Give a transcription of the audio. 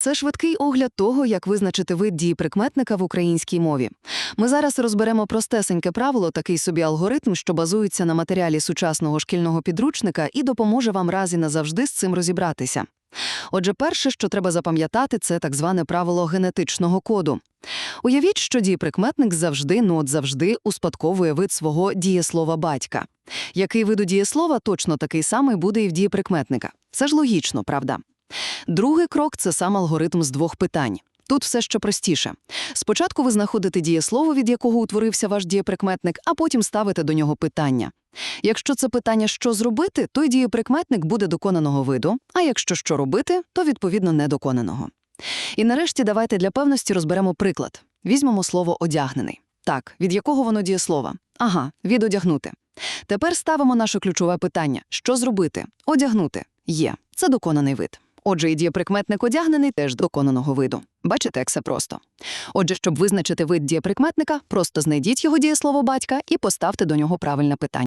Це швидкий огляд того, як визначити вид дієприкметника в українській мові. Ми зараз розберемо простесеньке правило, такий собі алгоритм, що базується на матеріалі сучасного шкільного підручника і допоможе вам раз і назавжди з цим розібратися. Отже, перше, що треба запам'ятати, це так зване правило генетичного коду. Уявіть, що дієприкметник завжди, ну от завжди успадковує вид свого дієслова батька. Який вид у дієслова точно такий самий буде і в дієприкметника. Це ж логічно, правда? Другий крок – це сам алгоритм з двох питань. Тут все ще простіше. Спочатку ви знаходите дієслово, від якого утворився ваш дієприкметник, а потім ставите до нього питання. Якщо це питання «що зробити», то й дієприкметник буде доконаного виду, а якщо «що робити», то відповідно недоконаного. І нарешті давайте для певності розберемо приклад. Візьмемо слово «одягнений». Так, від якого воно дієслова? Ага, від «одягнути». Тепер ставимо наше ключове питання. Що зробити? Одягнути. Є. Це доконаний вид. Отже, і дієприкметник одягнений теж доконаного виду. Бачите, як все просто. Отже, щоб визначити вид дієприкметника, просто знайдіть його дієслово батька і поставте до нього правильне питання.